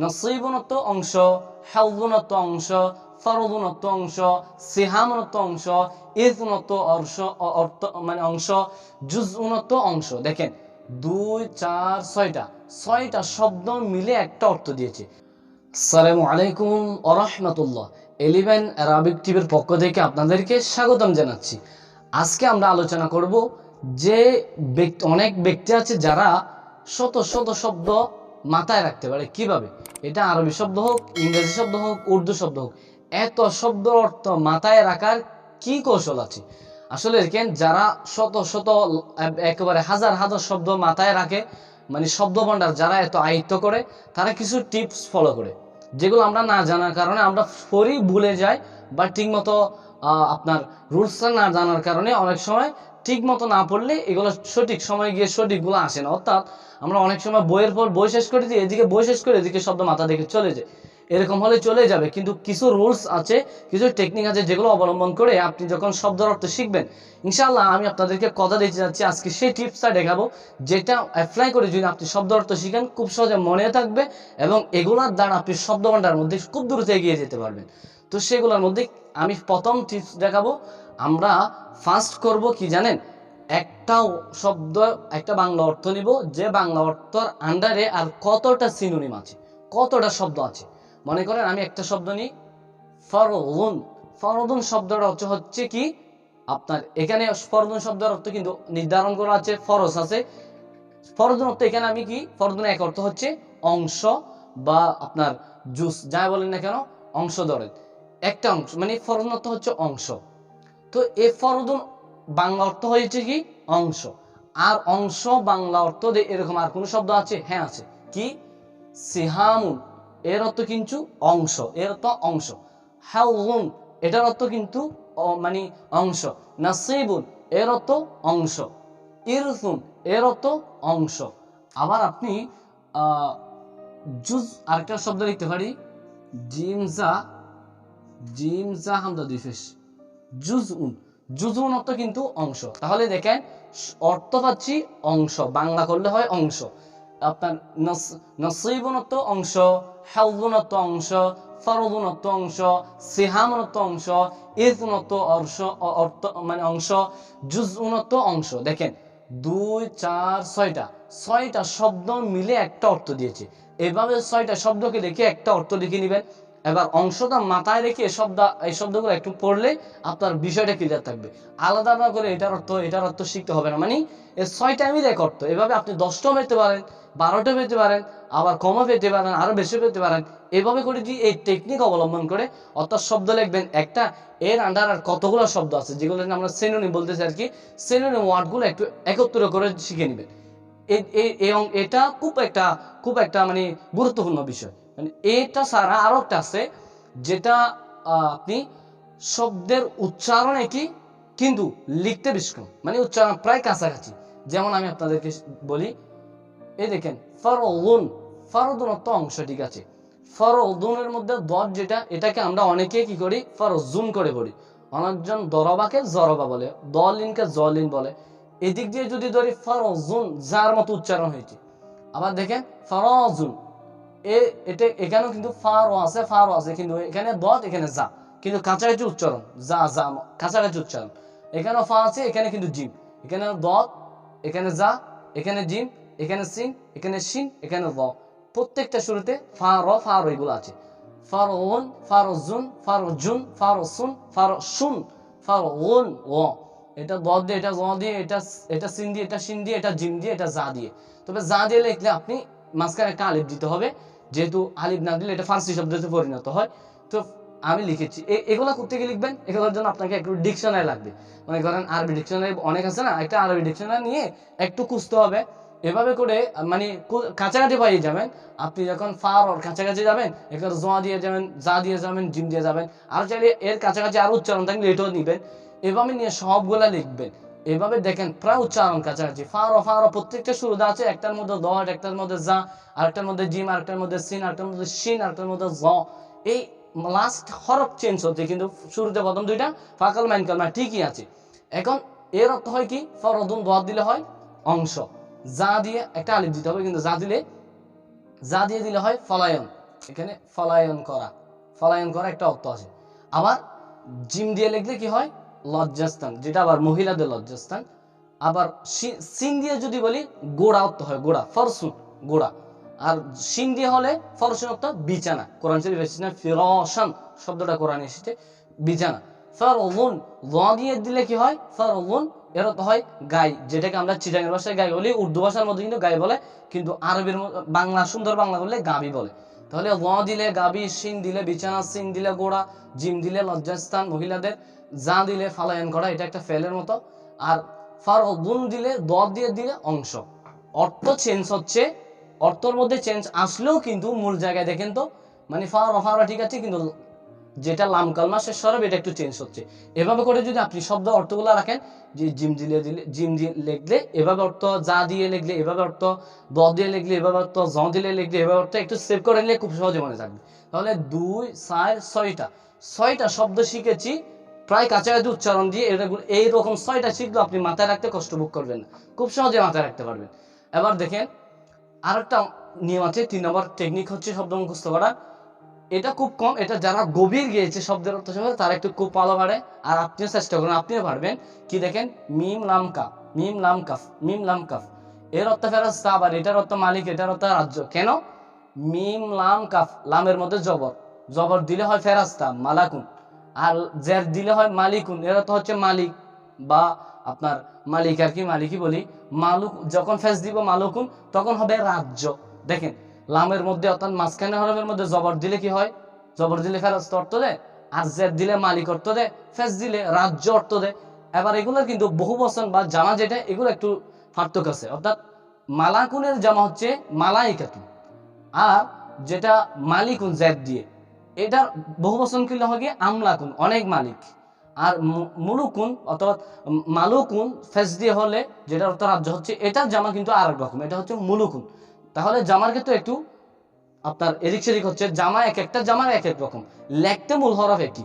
নসিবনত্ব অংশ হেলবনত্ব অংশ, ফরদুনত্ব অংশ, সিহামনত্ব অংশ, ইজনত্ব অংশ অ- অর্থ মানে অংশ, জুজউনত্ব অংশ। দেখেন, দুই, চার, ছয়টা। ছয়টা শব্দ মিলে একটা অর্থ দিয়েছে। আসসালামু আলাইকুম ওরহমতুল্লাহ এলিভেন অ্যারাবিক টিভির পক্ষ থেকে আপনাদেরকে স্বাগতম জানাচ্ছি। আজকে আমরা আলোচনা করব যে ব্যক্তি, অনেক ব্যক্তি আছে যারা শত শত শব্দ মাথায় রাখতে পারে। কীভাবে? এটা আরবি শব্দ হোক, ইংরেজি শব্দ হোক, উর্দু শব্দ হোক, এত শব্দ অর্থ মাথায় রাখার কি কৌশল আছে? আসলে দেখেন, যারা শত শত, একেবারে হাজার হাজার শব্দ মাথায় রাখে মানে শব্দ ভাণ্ডার যারা এত আয়ত্ত করে, তারা কিছু টিপস ফলো করে, যেগুলো আমরা না জানার কারণে আমরা পরই ভুলে যাই বা ঠিকমতো আপনার রুলসটা না জানার কারণে অনেক সময় ঠিক মতো না পড়লে এগুলো সঠিক সময় গিয়ে সঠিকগুলো আসে না। অর্থাৎ আমরা অনেক সময় বইয়ের পর বই শেষ করে দিই, এদিকে বই শেষ করে এদিকে শব্দ মাথা দেখে চলে যায়। এরকম হলে চলে যাবে, কিন্তু কিছু রুলস আছে, কিছু টেকনিক আছে যেগুলো অবলম্বন করে আপনি যখন শব্দের অর্থ শিখবেন, ইনশাআল্লাহ আমি আপনাদেরকে কথা দিতে যাচ্ছি, আজকে সেই টিপসটা দেখাবো, যেটা অ্যাপ্লাই করে যদি আপনি শব্দ অর্থ শিখেন, খুব সহজে মনে থাকবে এবং এগুলোর দ্বারা আপনি শব্দ ভাণ্ডার মধ্যে খুব দ্রুত এগিয়ে যেতে পারবেন। তো সেগুলোর মধ্যে আমি প্রথম টিপস দেখাবো আমরা ফার্স্ট করব কি জানেন? একটা শব্দ, একটা বাংলা অর্থ নিব, যে বাংলা অর্থর আন্ডারে আর কতটা সিনোনিম আছে, কতটা শব্দ আছে। মনে করেন আমি একটা শব্দ নিই, ফরদুন। ফরদুন শব্দটা অর্থ হচ্ছে কি? আপনার এখানে ফরদুন শব্দের অর্থ কিন্তু নির্ধারণ করা আছে, ফরজ আছে। ফরদুন অর্থ এখানে আমি কি? ফরদুন এক অর্থ হচ্ছে অংশ বা আপনার জুস, যাই বলেন না কেন, অংশ ধরেন। একটা অংশ মানে ফরদুন অর্থ হচ্ছে অংশ। তো এ ফরদুন বাংলা অর্থ হয়েছে কি? অংশ। আর অংশ বাংলা অর্থ এরকম আর কোনো শব্দ আছে? হ্যাঁ আছে। কি? সিহামুন। এর অর্থ কিন্তু অংশ। এর অর্থ অংশ। হাউন এটার অর্থ কিন্তু মানে অংশ। নাসিবুন। এর অর্থ অংশ। ইরসুন। এর অর্থ অংশ। আবার আপনি জুজ আরেকটা শব্দ লিখতে পারি। জিমজা জিমজা হামদা জুজউন। জুজউন অর্থ কিন্তু অংশ। তাহলে দেখেন অর্থ পাচ্ছি অংশ, বাংলা করলে হয় অংশ। আপনার নসিবনত্ব অংশ হেলবনত্ব অংশ ফরদনত্ব অংশ সিহামনত্ব অংশ ইজনত্ব অংশ অর্থ মানে অংশ জুজউনত্ব অংশ। দেখেন, দুই, চার, ছয়টা। ছয়টা শব্দ মিলে একটা অর্থ দিয়েছে। এভাবে ছয়টা শব্দকে দেখে একটা অর্থ লিখে নেবেন। এবার অংশটা মাথায় রেখে এই শব্দ, এই শব্দগুলো একটু পড়লে আপনার বিষয়টা ক্লিয়ার থাকবে। আলাদা আলাদা করে এটার অর্থ এটার অর্থ শিখতে হবে না। মানে এই ছয়টা মিলে এক অর্থ এভাবে আপনি দশটাও পেতে পারেন বারোটা পেতে পারেন, আবার কমও পেতে পারেন আরও বেশি পেতে পারেন। এভাবে করে যদি এই টেকনিক অবলম্বন করে, অর্থাৎ শব্দ লিখবেন, একটা এর আন্ডার আর কতগুলো শব্দ আছে যেগুলো আমরা সেনোনিম বলতেছি আর কি সেনোনিম ওয়ার্ডগুলো একটু একত্র করে শিখে নেবেন। এটা খুব একটা খুব একটা মানে গুরুত্বপূর্ণ বিষয়। এটা ছাড়া আরও একটা আছে, যেটা আপনি শব্দের উচ্চারণ একই কিন্তু লিখতে বেশি মানে উচ্চারণ প্রায় কাছাকাছি। যেমন আমি আপনাদেরকে বলি, এই দেখেন ফরদুন ফরদুন অর্থ অংশ, ঠিক আছে। ফরদুনের মধ্যে দর যেটা, এটাকে আমরা অনেকে কি করি ফরজুন করে পড়ি অনেকজন দরবাকে জরবা বলে, দলিনকে জলিন বলে। এদিক দিয়ে যদি ধরি ফরজুন যার মতো উচ্চারণ হয়েছে। আবার দেখেন, ফরজুন এ এখানেও কিন্তু ফারও আছে ফারও আছে, কিন্তু এখানে দত, এখানে যা। কিন্তু কাছাকাছি উচ্চারণ, যা যা, কাছাকাছি উচ্চারণ। এখানে ফা আছে, এখানে কিন্তু জিম। এখানে দত, এখানে যা, এখানে জিম, এখানে সিন এখানে শিন এখানে র। প্রত্যেকটা শুরুতে ফা র ফা র এগুলো আছে ফারউন ফারজুন ফারজুন ফারসুন ফারসুন ফারউন ও। এটা দ দিয়ে, এটা জ দিয়ে, এটা এটা সিন দিয়ে, এটা শিন দিয়ে, এটা জিম দিয়ে, এটা যা দিয়ে। তবে যা দিয়ে লিখলে আপনি মাঝখানে একটা আলিফ দিতে হবে। যেহেতু আলিফ না দিলে এটা ফার্সি শব্দতে পরিণত হয়। তো আমি লিখেছি। এগুলা করতে গিয়ে লিখবেন, এগুলোর জন্য আপনাকে একটু ডিকশনারি লাগবে। মনে করেন আরবি ডিকশনারি অনেক আছে না, একটা আরবি ডিকশনারি নিয়ে একটু খুঁজতে হবে। এভাবে করে মানে কাছাকাছি পাইয়ে যাবেন। আপনি যখন ফার ওর কাছাকাছি যাবেন এখানে জোয়া দিয়ে যাবেন যা দিয়ে যাবেন, জিম দিয়ে যাবেন, আর চাইলে এর কাছাকাছি আরও উচ্চারণ থাকলে এটাও নেবেন এভাবে নিয়ে সবগুলা লিখবেন। এভাবে দেখেন, প্রায় উচ্চারণ কাছাকাছি। ফারো ফারো, প্রত্যেকটা শুরুতে আছে, একটার মধ্যে দট, একটার মধ্যে যা আরেকটার মধ্যে জিম, আরেকটার মধ্যে সিন, আরেকটার মধ্যে শিন, আরেকটার মধ্যে জ। এই লাস্ট হরফ চেঞ্জ হচ্ছে, কিন্তু শুরুতে প্রথম দুইটা ফাকাল, মাইন কালমা ঠিকই আছে। এখন এর অর্থ হয় কি? ফরদুন দোয়াত দিলে হয় অংশ। যা দিয়ে একটা আলিফ দিতে হবে, কিন্তু যা দিলে যা দিয়ে দিলে হয় ফলায়ন। এখানে ফলায়ন করা ফলায়ন করা একটা অর্থ আছে। আবার জিম দিয়ে লিখলে কি হয়? লজ্জাস্থান, যেটা আবার মহিলাদের লজ্জাস্থান। আবার সিন দিয়ে যদি বলি, গোড়া অর্থ হয়, গোড়া, ফরসুন, গোড়া। আর সিন দিয়ে হলে ফরসুন অর্থ বিছানা। কোরআন শরীফ এসেছে ফিরসান শব্দটা কোরআন এসেছে, বিছানা। ফারউন ল দিয়ে দিলে কি হয়? ফর ফারউন এর অর্থ হয় গাই, যেটাকে আমরা চিটাঙ্গের ভাষায় গাই বলি, উর্দু ভাষার মধ্যে কিন্তু গাই বলে, কিন্তু আরবের বাংলা, সুন্দর বাংলা বললে গাবি বলে। তাহলে ল দিলে গাবি সিন দিলে বিছানা সিন দিলে গোড়া, জিম দিলে লজ্জাস্থান, মহিলাদের যা দিলে ফালায়ন করা, এটা একটা ফেলের মতো। আর ফার গুণ দিলে দ দিয়ে দিলে অংশ। অর্থ চেঞ্জ হচ্ছে, অর্থর মধ্যে চেঞ্জ আসলেও কিন্তু মূল জায়গায় দেখেন তো মানে ফার ফারা ঠিক আছে, কিন্তু যেটা লাম কালমা শেষ সরব, এটা একটু চেঞ্জ হচ্ছে। এভাবে করে যদি আপনি শব্দ অর্থগুলো রাখেন, যে জিম দিলে দিলে, জিম দিয়ে লিখলে এভাবে অর্থ, যা দিয়ে লিখলে এভাবে অর্থ, দ দিয়ে লিখলে এভাবে অর্থ, জ দিলে লিখলে এভাবে অর্থ, একটু সেভ করে নিলে খুব সহজে মনে থাকবে। তাহলে দুই, চার, ছয়টা। ছয়টা শব্দ শিখেছি, প্রায় কাছাকাছি উচ্চারণ দিয়ে এটা এইরকম ছয়টা শিখলে আপনি মাথায় রাখতে কষ্ট ভোগ করবেন না। খুব সহজে মাথায় রাখতে পারবেন। এবার দেখেন, আরেকটা নিয়ম আছে, তিন নম্বর টেকনিক হচ্ছে শব্দ মুখস্থ করা। এটা খুব কম, এটা যারা গভীর গিয়েছে শব্দের অর্থ সম্বন্ধে তারা একটু খুব ভালো পারে। আর আপনিও চেষ্টা করুন, আপনিও পারবেন। কি দেখেন? মিম লামকা, মিম লাম কাফ মিম লাম কাফ এর অর্থ ফেরস্তা আবার এটার অর্থ মালিক, এটার অর্থ রাজ্য। কেন? মিম লাম কাফ লামের মধ্যে জবর। জবর দিলে হয় ফেরাস্তা, মালাকুন। আর জের দিলে হয় মালিকুন, এর অর্থ হচ্ছে মালিক বা আপনার মালিক আর কি, মালিকই বলি। মালুক, যখন ফেস দিব মালুকুন, তখন হবে রাজ্য। দেখেন লামের মধ্যে অর্থাৎ মাঝখানে হরফের মধ্যে জবর দিলে কি হয়? জবর দিলে ফেরাস্ত অর্থ দেয়, আর জের দিলে মালিক অর্থ দেয়, ফেস দিলে রাজ্য অর্থ দেয়। এবার এগুলোর কিন্তু বহু বচন বা জামা যেটা, এগুলো একটু পার্থক্য আছে। অর্থাৎ মালাকুনের জামা হচ্ছে মালাইকাতুন আর যেটা মালিকুন জেদ দিয়ে, এটার বহু বচন হয় গিয়ে আমলাকুন অনেক মালিক। আর মুলুকুন অথবা মালুকুন ফেস দিয়ে হলে যেটা অর্থ রাজ্য হচ্ছে, এটার জামা কিন্তু আর রকম, এটা হচ্ছে মুলুকুন তাহলে জামার ক্ষেত্রে একটু আপনার এদিক সেদিক হচ্ছে, জামা এক একটা, জামার এক এক রকম। লেখতে মূল হরফ একই।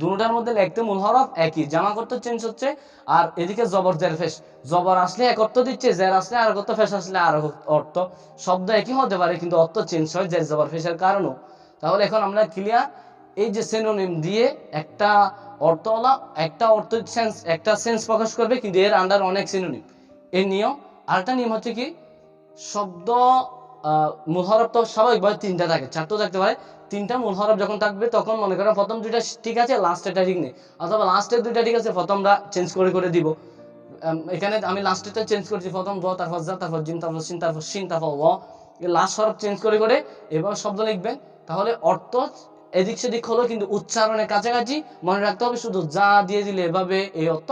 দুটার মধ্যে লেখতে মূল হরফ একই। জামা করতে চেঞ্জ হচ্ছে, আর এদিকে জবর, জের, ফেস। জবর আসলে এক অর্থ দিচ্ছে, জের আসলে আর অর্থ, ফেস আসলে আর অর্থ। শব্দ একই হতে পারে, কিন্তু অর্থ চেঞ্জ হয় জের, জবর, ফেসের কারণও। তাহলে এখন আমরা ক্লিয়ার এই যে সেনোনিম দিয়ে একটা অর্থওয়ালা একটা অর্থ সেন্স একটা সেন্স প্রকাশ করবে, কিন্তু এর আন্ডার অনেক সিনোনিম এর নিয়ম, আরেকটা নিয়ম হচ্ছে কি শব্দ মূল হরফ তো স্বাভাবিকভাবে তিনটা থাকে, চারটেও থাকতে পারে। তিনটা মূল হরফ যখন থাকবে, তখন মনে করেন প্রথম দুইটা ঠিক আছে লাস্টেরটা ঠিক নেই। অথবা লাস্টের দুইটা ঠিক আছে, প্রথমটা চেঞ্জ করে করে দিব। এখানে আমি লাস্টেরটা চেঞ্জ করেছি, প্রথম দ তারপর জা, তারপর জিম তারপর সিন তারপর সিন, তারপর ও। লাস্ট হরফ চেঞ্জ করে করে এবার শব্দ লিখবেন। তাহলে অর্থ এদিক সেদিক হলো কিন্তু উচ্চারণের কাছাকাছি। মনে রাখতে হবে শুধু যা দিয়ে দিলে এভাবে এই অর্থ,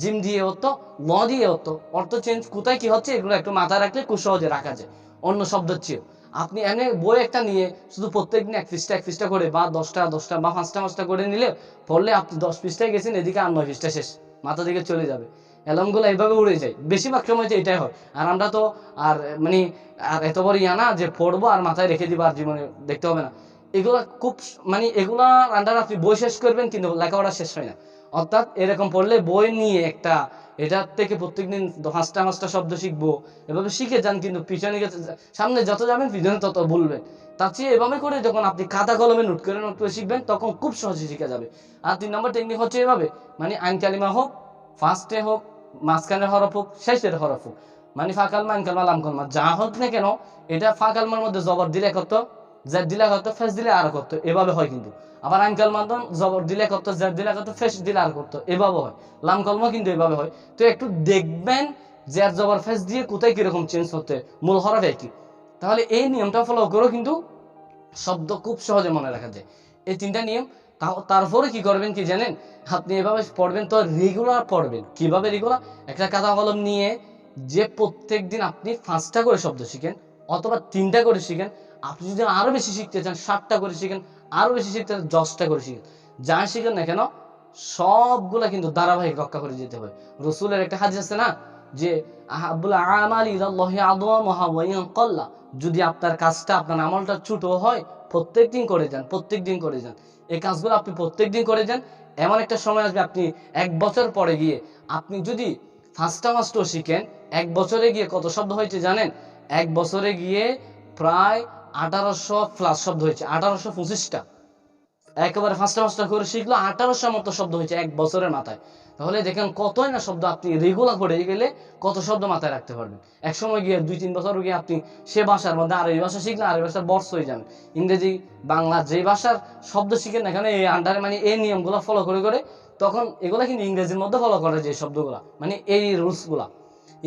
জিম দিয়ে অর্থ, ল দিয়ে অর্থ। অর্থ চেঞ্জ কোথায় কি হচ্ছে এগুলো একটু মাথায় রাখলে খুব সহজে রাখা যায়। অন্য শব্দের চেয়েও আপনি এমনি বই একটা নিয়ে শুধু প্রত্যেক দিন এক পৃষ্ঠা এক পৃষ্ঠা করে বা দশটা দশটা বা পাঁচটা পাঁচটা করে নিলে পড়লে আপনি দশ পৃষ্ঠায় গেছেন, এদিকে আর নয় পৃষ্ঠা শেষ, মাথা দিকে চলে যাবে। অ্যালার্মগুলো এইভাবে উড়ে যায়। বেশিরভাগ সময় তো এটাই হয়। আর আমরা তো আর মানে আর এত বড় ইয়া না যে পড়ব আর মাথায় রেখে দিব আর জীবনে দেখতে হবে না। এগুলা খুব মানে এগুলা আন্ডার আপনি বই শেষ করবেন কিন্তু লেখাপড়া শেষ হয় না। অর্থাৎ এরকম পড়লে বই নিয়ে একটা এটার থেকে প্রত্যেকদিন পাঁচটা পাঁচটা শব্দ শিখব। এভাবে শিখে যান কিন্তু পিছনে গেছে সামনে যত যাবেন পিছনে তত ভুলবেন তার চেয়ে এভাবে করে যখন আপনি খাতা কলমে নোট করে নোট করে শিখবেন, তখন খুব সহজে শিখে যাবে। আর তিন নম্বর টেকনিক হচ্ছে এভাবে মানে আইন কালিমা হোক ফার্স্টে হোক, মাঝখানের হরফ হোক, শেষের হরফ হোক। মানে ফাঁকালমা আইন কালমা লাম যা হোক না কেন, এটা ফাঁকালমার মধ্যে জবর দিলে কত? জেড দিলে কত, ফেস দিলে আর কত, এভাবে হয় কিন্তু। আবার কালমা তো জবর দিলে কত জেড দিলে কত, ফেস দিলে আর কত, এভাবে হয়। লাম কলমা কিন্তু এভাবে হয়। তো একটু দেখবেন জেড জবর, ফেস দিয়ে কোথায় কীরকম চেঞ্জ হতে মূল হরফ একই। তাহলে এই নিয়মটা ফলো করো কিন্তু শব্দ খুব সহজে মনে রাখা যায়। এই তিনটা নিয়ম তারপরে কি করবেন কি জানেন? আপনি এভাবে পড়বেন তো রেগুলার পড়বেন। কীভাবে রেগুলার একটা কাদা কলম নিয়ে যে প্রত্যেক দিন আপনি পাঁচটা করে শব্দ শিখেন অথবা তিনটা করে শিখেন আপনি যদি আরও বেশি শিখতে চান, সাতটা করে শিখেন, আরও বেশি শিখতে চান, দশটা করে শিখেন। যা শিখেন না কেন, সবগুলা কিন্তু ধারাবাহিক রক্ষা করে যেতে হবে। রসুলের একটা হাদিস আছে না, যে কল্লা। যদি আপনার কাজটা, আপনার আমলটা ছোট হয় প্রত্যেক দিন করে যান প্রত্যেক দিন করে যান। এই কাজগুলো আপনি প্রত্যেক দিন করে যান। এমন একটা সময় আসবে, আপনি এক বছর পরে গিয়ে, আপনি যদি ফার্স্টটা মাস্টও শিখেন, এক বছরে গিয়ে কত শব্দ হয়েছে জানেন? এক বছরে গিয়ে প্রায় আঠারোশো প্লাস শব্দ হয়েছে, আঠারোশো পঁচিশটা। একেবারে ফার্স্টে ফার্স্টে করে শিখলো, আঠারোশো মতো শব্দ হয়েছে এক বছরের মাথায়। তাহলে দেখেন কতই না শব্দ আপনি রেগুলার পড়ে গেলে কত শব্দ মাথায় রাখতে পারবেন। এক সময় গিয়ে দুই তিন বছর গিয়ে আপনি সে ভাষার মধ্যে আর এই ভাষা শিখলে আরবি ভাষার বর্ষ হয়ে যাবেন ইংরেজি, বাংলা যে ভাষার শব্দ শিখেন এখানে এই আন্ডারে মানে এই নিয়মগুলো ফলো করে করে তখন এগুলা কিন্তু ইংরেজির মধ্যে ফলো করে যে শব্দগুলা মানে এই রুলসগুলা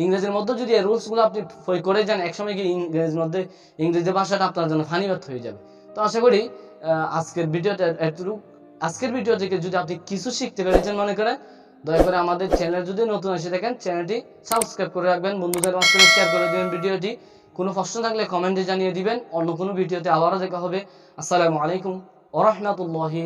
ইংরেজির মধ্যে যদি এই রুলসগুলো আপনি করে যান, একসময় গিয়ে ইংরেজির মধ্যে ইংরেজি ভাষাটা আপনার জন্য ফানিবাদ হয়ে যাবে। তো আশা করি আজকের ভিডিওটা এতটুকু, আজকের ভিডিও থেকে যদি আপনি কিছু শিখতে পেরেছেন মনে করেন, দয়া করে আমাদের চ্যানেল যদি নতুন এসে দেখেন চ্যানেলটি সাবস্ক্রাইব করে রাখবেন। বন্ধুদের মাঝখানে শেয়ার করে দিবেন ভিডিওটি কোনো প্রশ্ন থাকলে কমেন্টে জানিয়ে দিবেন। অন্য কোনো ভিডিওতে আবারও দেখা হবে। আসসালামু আলাইকুম ওরহমতুল্লাহি